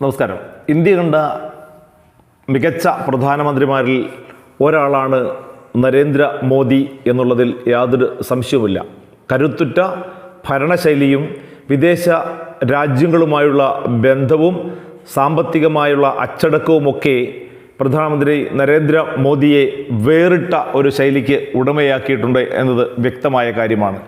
നമസ്കാരം. ഇന്ത്യ കണ്ട മികച്ച പ്രധാനമന്ത്രിമാരിൽ ഒരാളാണ് നരേന്ദ്ര മോദി എന്നുള്ളതിൽ യാതൊരു സംശയവുമില്ല. കരുത്തുറ്റ ഭരണശൈലിയും വിദേശ രാജ്യങ്ങളുമായുള്ള ബന്ധവും സാമ്പത്തികമായുള്ള അച്ചടക്കവുമൊക്കെ പ്രധാനമന്ത്രി നരേന്ദ്ര മോദിയെ വേറിട്ട ഒരു ശൈലിക്ക് ഉടമയാക്കിയിട്ടുണ്ട് എന്നത് വ്യക്തമായ കാര്യമാണ്.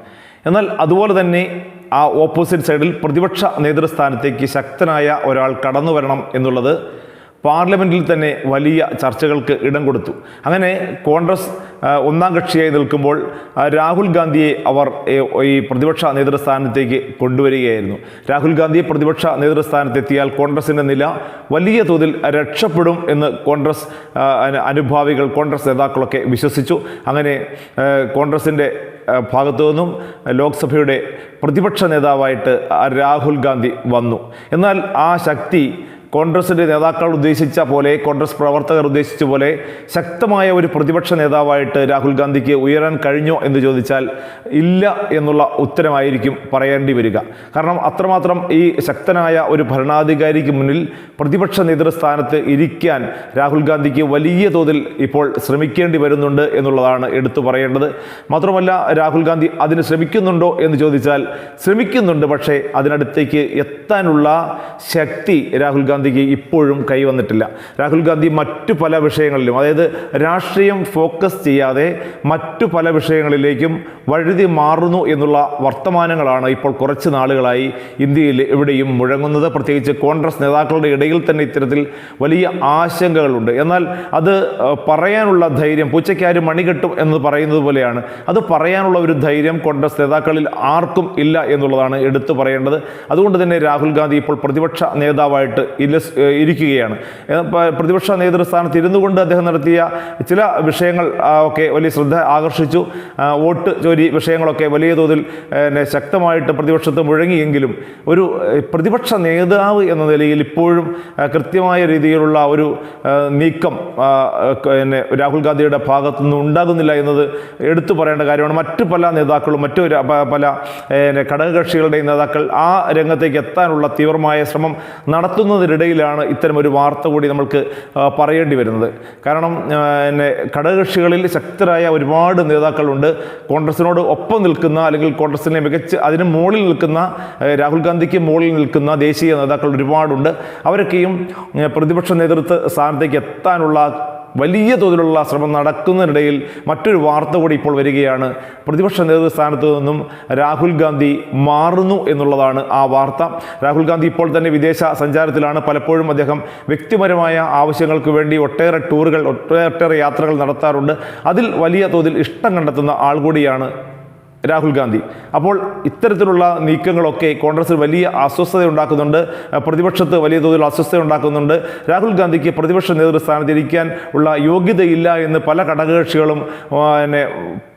എന്നാൽ അതുപോലെ തന്നെ ആ ഓപ്പോസിറ്റ് സൈഡിൽ പ്രതിപക്ഷ നേതൃസ്ഥാനത്തേക്ക് ശക്തനായ ഒരാൾ കടന്നു വരണം എന്നുള്ളത് പാർലമെന്റിൽ തന്നെ വലിയ ചർച്ചകൾക്ക് ഇടം കൊടുത്തു. അങ്ങനെ കോൺഗ്രസ് ഒന്നാം കക്ഷിയായി നിൽക്കുമ്പോൾ രാഹുൽ ഗാന്ധിയെ അവർ ഈ പ്രതിപക്ഷ നേതൃസ്ഥാനത്തേക്ക് കൊണ്ടുവരികയായിരുന്നു. രാഹുൽ ഗാന്ധിയെ പ്രതിപക്ഷ നേതൃസ്ഥാനത്തെത്തിയാൽ കോൺഗ്രസിന്റെ നില വലിയ തോതിൽ രക്ഷപ്പെടും എന്ന് കോൺഗ്രസ് അനുഭാവികൾ കോൺഗ്രസ് നേതാക്കളൊക്കെ വിശ്വസിച്ചു. അങ്ങനെ കോൺഗ്രസിന്റെ ഭാഗത്തു നിന്നും ലോക്സഭയുടെ പ്രതിപക്ഷ നേതാവായിട്ട് രാഹുൽ ഗാന്ധി വന്നു. എന്നാൽ ആ ശക്തി കോൺഗ്രസിന്റെ നേതാക്കൾ ഉദ്ദേശിച്ച പോലെ കോൺഗ്രസ് പ്രവർത്തകർ ഉദ്ദേശിച്ച പോലെ ശക്തമായ ഒരു പ്രതിപക്ഷ നേതാവായിട്ട് രാഹുൽ ഗാന്ധിക്ക് ഉയരാൻ കഴിഞ്ഞോ എന്ന് ചോദിച്ചാൽ ഇല്ല എന്നുള്ള ഉത്തരമായിരിക്കും പറയേണ്ടി വരിക. കാരണം അത്രമാത്രം ഈ ശക്തനായ ഒരു ഭരണാധികാരിക്ക് മുന്നിൽ പ്രതിപക്ഷ നേതൃസ്ഥാനത്ത് ഇരിക്കാൻ രാഹുൽ ഗാന്ധിക്ക് വലിയ തോതിൽ ഇപ്പോൾ ശ്രമിക്കേണ്ടി വരുന്നുണ്ട് എന്നുള്ളതാണ് എടുത്തു പറയേണ്ടത്. മാത്രമല്ല രാഹുൽ ഗാന്ധി അതിന് ശ്രമിക്കുന്നുണ്ടോ എന്ന് ചോദിച്ചാൽ ശ്രമിക്കുന്നുണ്ട് പക്ഷേ അതിനടുത്തേക്ക് എത്താനുള്ള ശക്തി രാഹുൽ ഗാന്ധിക്ക് ഇപ്പോഴും കൈവന്നിട്ടില്ല രാഹുൽ ഗാന്ധി മറ്റു പല വിഷയങ്ങളിലും അതായത് രാഷ്ട്രീയം ഫോക്കസ് ചെയ്യാതെ മറ്റു പല വിഷയങ്ങളിലേക്കും വഴുതി മാറുന്നു എന്നുള്ള വർത്തമാനങ്ങളാണ് ഇപ്പോൾ കുറച്ച് നാളുകളായി ഇന്ത്യയിൽ എവിടെയും മുഴങ്ങുന്നത്. പ്രത്യേകിച്ച് കോൺഗ്രസ് നേതാക്കളുടെ ഇടയിൽ തന്നെ ഇത്തരത്തിൽ വലിയ ആശങ്കകളുണ്ട്. എന്നാൽ അത് പറയാനുള്ള ധൈര്യം പൂച്ചയ്ക്കാരും മണികെട്ടും എന്ന് പറയുന്നത് പോലെയാണ്. അത് പറയാനുള്ള ഒരു ധൈര്യം കോൺഗ്രസ് നേതാക്കളിൽ ആർക്കും ഇല്ല എന്നുള്ളതാണ് എടുത്തു പറയേണ്ടത്. അതുകൊണ്ട് തന്നെ രാഹുൽ ഗാന്ധി ഇപ്പോൾ പ്രതിപക്ഷ നേതാവായിട്ട് ഇല്ലസ് ഏ, ഇരിക്കുകയാണ്. പ്രതിപക്ഷ നേതൃസ്ഥാനത്ത് ഇരുന്നു കൊണ്ട് അദ്ദേഹം നടത്തിയ ചില വിഷയങ്ങൾ ഒക്കെ വലിയ ശ്രദ്ധ ആകർഷിച്ചു. വോട്ട് ചോരി വിഷയങ്ങളൊക്കെ വലിയ തോതിൽ ശക്തമായിട്ട് പ്രതിപക്ഷത്ത് മുഴങ്ങിയെങ്കിലും ഒരു പ്രതിപക്ഷ നേതാവ് എന്ന നിലയിൽ ഇപ്പോഴും കൃത്യമായ രീതിയിലുള്ള ഒരു നീക്കം പിന്നെ രാഹുൽ ഗാന്ധിയുടെ ഭാഗത്തു നിന്ന് ഉണ്ടാകുന്നില്ല എന്നത് എടുത്തു പറയേണ്ട കാര്യമാണ്. മറ്റു പല നേതാക്കളും മറ്റു പല ഘടകകക്ഷികളുടെയും നേതാക്കൾ ആ രംഗത്തേക്ക് എത്താനുള്ള തീവ്രമായ ശ്രമം നടത്തുന്നതിനിടയിലാണ് ഇത്തരം ഒരു വാർത്ത കൂടി നമ്മൾക്ക് പറയേണ്ടി വരുന്നത്. കാരണം പിന്നെ ഘടകകക്ഷികളിൽ ശക്തരായ ഒരുപാട് നേതാക്കളുണ്ട്. കോൺഗ്രസിനോട് ഒപ്പം നിൽക്കുന്ന അല്ലെങ്കിൽ കോൺഗ്രസിനെ മികച്ച അതിന് മുകളിൽ നിൽക്കുന്ന രാഹുൽ ഗാന്ധിക്ക് മുകളിൽ നിൽക്കുന്ന ദേശീയ നേതാക്കൾ ഒരുപാടുണ്ട്. അവരൊക്കെയും പ്രതിപക്ഷ നേതൃത്വ സ്ഥാനത്തേക്ക് എത്താനുള്ള വലിയ തോതിലുള്ള ശ്രമം നടക്കുന്നതിനിടയിൽ മറ്റൊരു വാർത്ത കൂടി ഇപ്പോൾ വരികയാണ്. പ്രതിപക്ഷ നേതൃസ്ഥാനത്ത് നിന്നും രാഹുൽ ഗാന്ധി മാറുന്നു എന്നുള്ളതാണ് ആ വാർത്ത. രാഹുൽ ഗാന്ധി ഇപ്പോൾ തന്നെ വിദേശ സഞ്ചാരത്തിലാണ്. പലപ്പോഴും അദ്ദേഹം വ്യക്തിപരമായ ആവശ്യങ്ങൾക്ക് വേണ്ടി ഒട്ടേറെ ടൂറുകൾ ഒട്ടേറെ യാത്രകൾ നടത്താറുണ്ട്. അതിൽ വലിയ തോതിൽ ഇഷ്ടം കണ്ടെത്തുന്ന ആൾ കൂടിയാണ് രാഹുൽ ഗാന്ധി. അപ്പോൾ ഇത്തരത്തിലുള്ള നീക്കങ്ങളൊക്കെ കോൺഗ്രസിൽ വലിയ അസ്വസ്ഥത ഉണ്ടാക്കുന്നുണ്ട് പ്രതിപക്ഷത്ത് വലിയ തോതിൽ അസ്വസ്ഥത ഉണ്ടാക്കുന്നുണ്ട് രാഹുൽ ഗാന്ധിക്ക് പ്രതിപക്ഷ നേതൃസ്ഥാനത്ത് ഇരിക്കാൻ ഉള്ള യോഗ്യതയില്ല എന്ന് പല ഘടകകക്ഷികളും പിന്നെ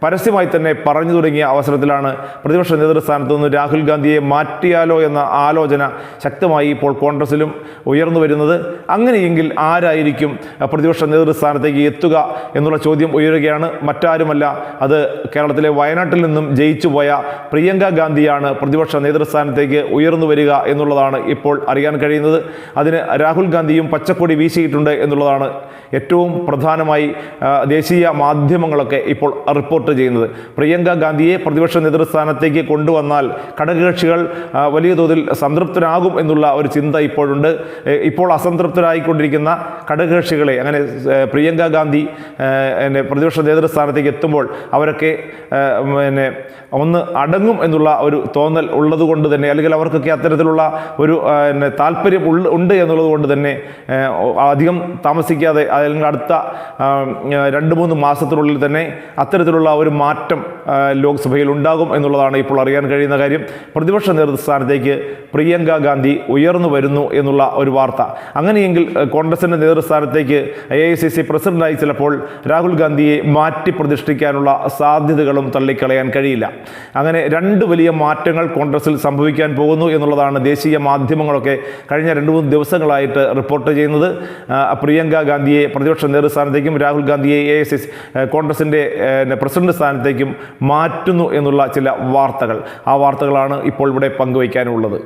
പരസ്യമായി തന്നെ പറഞ്ഞു തുടങ്ങിയ അവസരത്തിലാണ് പ്രതിപക്ഷ നേതൃസ്ഥാനത്ത് നിന്ന് രാഹുൽ ഗാന്ധിയെ മാറ്റിയാലോ എന്ന ആലോചന ശക്തമായി ഇപ്പോൾ കോൺഗ്രസിലും ഉയർന്നു വരുന്നത്. അങ്ങനെയെങ്കിൽ ആരായിരിക്കും പ്രതിപക്ഷ നേതൃസ്ഥാനത്തേക്ക് എത്തുക എന്നുള്ള ചോദ്യം ഉയരുകയാണ്. മറ്റാരുമല്ല അത് കേരളത്തിലെ വയനാട്ടിൽ നിന്നും ജയിച്ചു പോയ പ്രിയങ്ക ഗാന്ധിയാണ് പ്രതിപക്ഷ നേതൃസ്ഥാനത്തേക്ക് ഉയർന്നു വരിക എന്നുള്ളതാണ് ഇപ്പോൾ അറിയാൻ കഴിയുന്നത്. അതിന് രാഹുൽ ഗാന്ധിയും പച്ചക്കൊടി വീശിയിട്ടുണ്ട് എന്നുള്ളതാണ് ഏറ്റവും പ്രധാനമായി ദേശീയ മാധ്യമങ്ങളൊക്കെ ഇപ്പോൾ റിപ്പോർട്ട് ചെയ്യുന്നത്. പ്രിയങ്ക ഗാന്ധിയെ പ്രതിപക്ഷ നേതൃസ്ഥാനത്തേക്ക് കൊണ്ടുവന്നാൽ ഘടകകക്ഷികൾ വലിയ തോതിൽ സംതൃപ്തരാകും എന്നുള്ള ഒരു ചിന്ത ഇപ്പോഴുണ്ട്. ഇപ്പോൾ അസംതൃപ്തരായിക്കൊണ്ടിരിക്കുന്ന ഘടകകക്ഷികളെ അങ്ങനെ പ്രിയങ്ക ഗാന്ധി പിന്നെ പ്രതിപക്ഷ നേതൃസ്ഥാനത്തേക്ക് എത്തുമ്പോൾ അവരൊക്കെ പിന്നെ ഒന്ന് അടങ്ങും എന്നുള്ള ഒരു തോന്നൽ ഉള്ളത് കൊണ്ട് തന്നെ അല്ലെങ്കിൽ അവർക്കൊക്കെ അത്തരത്തിലുള്ള ഒരു പിന്നെ താല്പര്യം ഉണ്ട് എന്നുള്ളത് കൊണ്ട് തന്നെ അധികം താമസിക്കാതെ അല്ലെങ്കിൽ അടുത്ത രണ്ട് മൂന്ന് മാസത്തിനുള്ളിൽ തന്നെ അത്തരത്തിലുള്ള ഒരു മാറ്റം ലോക്സഭയിൽ ഉണ്ടാകും എന്നുള്ളതാണ് ഇപ്പോൾ അറിയാൻ കഴിയുന്ന കാര്യം. പ്രതിപക്ഷ നേതൃസ്ഥാനത്തേക്ക് പ്രിയങ്ക ഗാന്ധി ഉയർന്നു വരുന്നു എന്നുള്ള ഒരു വാർത്ത. അങ്ങനെയെങ്കിൽ കോൺഗ്രസിന്റെ നേതൃസ്ഥാനത്തേക്ക് എ ഐ സി സി പ്രസിഡന്റായി ചിലപ്പോൾ രാഹുൽ ഗാന്ധിയെ മാറ്റി പ്രതിഷ്ഠിക്കാനുള്ള സാധ്യതകളും തള്ളിക്കളയാൻ കഴിയില്ല അങ്ങനെ രണ്ട് വലിയ മാറ്റങ്ങൾ കോൺഗ്രസിൽ സംഭവിക്കാൻ പോകുന്നു എന്നുള്ളതാണ് ദേശീയ മാധ്യമങ്ങളൊക്കെ കഴിഞ്ഞ രണ്ട് മൂന്ന് ദിവസങ്ങളായിട്ട് റിപ്പോർട്ട് ചെയ്യുന്നത്. പ്രിയങ്ക ഗാന്ധിയെ പ്രതിപക്ഷ നേതൃസ്ഥാനത്തേക്കും രാഹുൽ ഗാന്ധിയെ എ എസ് എസ് കോൺഗ്രസിന്റെ പ്രസിഡന്റ് സ്ഥാനത്തേക്കും മാറ്റുന്നു എന്നുള്ള ചില വാർത്തകൾ. ആ വാർത്തകളാണ് ഇപ്പോൾ ഇവിടെ പങ്കുവയ്ക്കാനുള്ളത്.